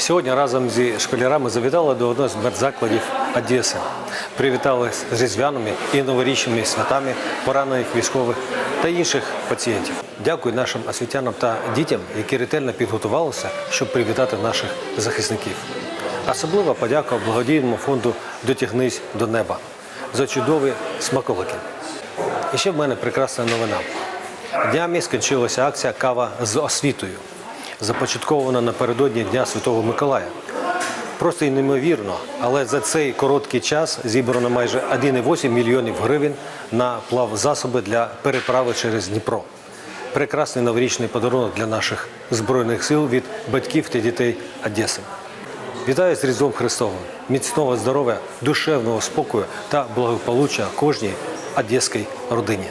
Сьогодні разом зі школярами завітали до одного з медзакладів Одеси. Привітали з різдвяними і новорічними святами поранених військових та інших пацієнтів. Дякую нашим освітянам та дітям, які ретельно підготувалися, щоб привітати наших захисників. Особлива подяка благодійному фонду Дотягнись до неба за чудові смаколики. І ще в мене прекрасна новина. Днями скінчилася акція Кава з освітою, започаткована напередодні Дня Святого Миколая. Просто і неймовірно, але за цей короткий час зібрано майже 1,8 мільйонів гривень на плавзасоби для переправи через Дніпро. Прекрасний новорічний подарунок для наших збройних сил від батьків та дітей Одеси. Вітаю з Різдвом Христовим, міцного здоров'я, душевного спокою та благополуччя кожній одеській родині.